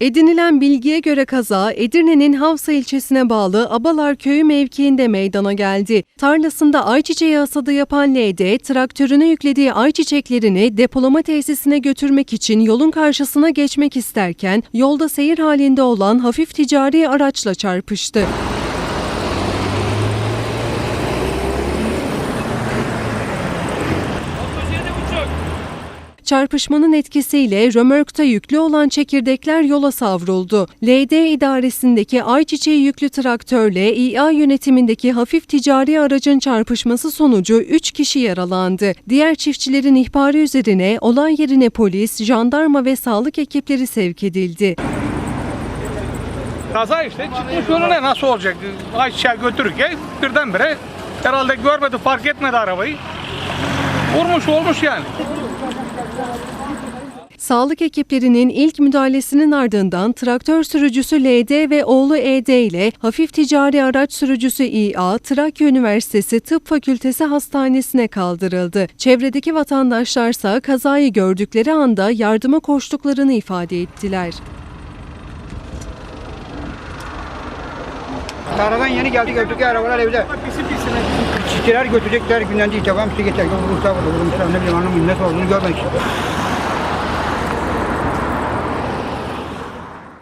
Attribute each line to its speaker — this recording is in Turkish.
Speaker 1: Edinilen bilgiye göre kaza Edirne'nin Havsa ilçesine bağlı Abalar Köyü mevkiinde meydana geldi. Tarlasında ayçiçeği hasadı yapan LD, traktörüne yüklediği ayçiçeklerini depolama tesisine götürmek için yolun karşısına geçmek isterken yolda seyir halinde olan hafif ticari araçla çarpıştı. Çarpışmanın etkisiyle römorkta yüklü olan çekirdekler yola savruldu. LD idaresindeki ayçiçeği yüklü traktörle İA yönetimindeki hafif ticari aracın çarpışması sonucu 3 kişi yaralandı. Diğer çiftçilerin ihbarı üzerine olay yerine polis, jandarma ve sağlık ekipleri sevk edildi.
Speaker 2: Kaza işte çıkmış önüne nasıl olacak? Ayçiçeği götürürken birdenbire herhalde görmedi fark etmedi arabayı. Vurmuş olmuş yani.
Speaker 1: Sağlık ekiplerinin ilk müdahalesinin ardından traktör sürücüsü LD ve oğlu ED ile hafif ticari araç sürücüsü İA, Trakya Üniversitesi Tıp Fakültesi Hastanesi'ne kaldırıldı. Çevredeki vatandaşlarsa kazayı gördükleri anda yardıma koştuklarını ifade ettiler.
Speaker 3: Taradan yeni geldi gördük arabalar evde. Çiftçiler götürecekler günden tamam işte geçer. Vurmuşlar burada vurmuşlar ne bileyim anlamıyorum nasıl olduğunu görmedik.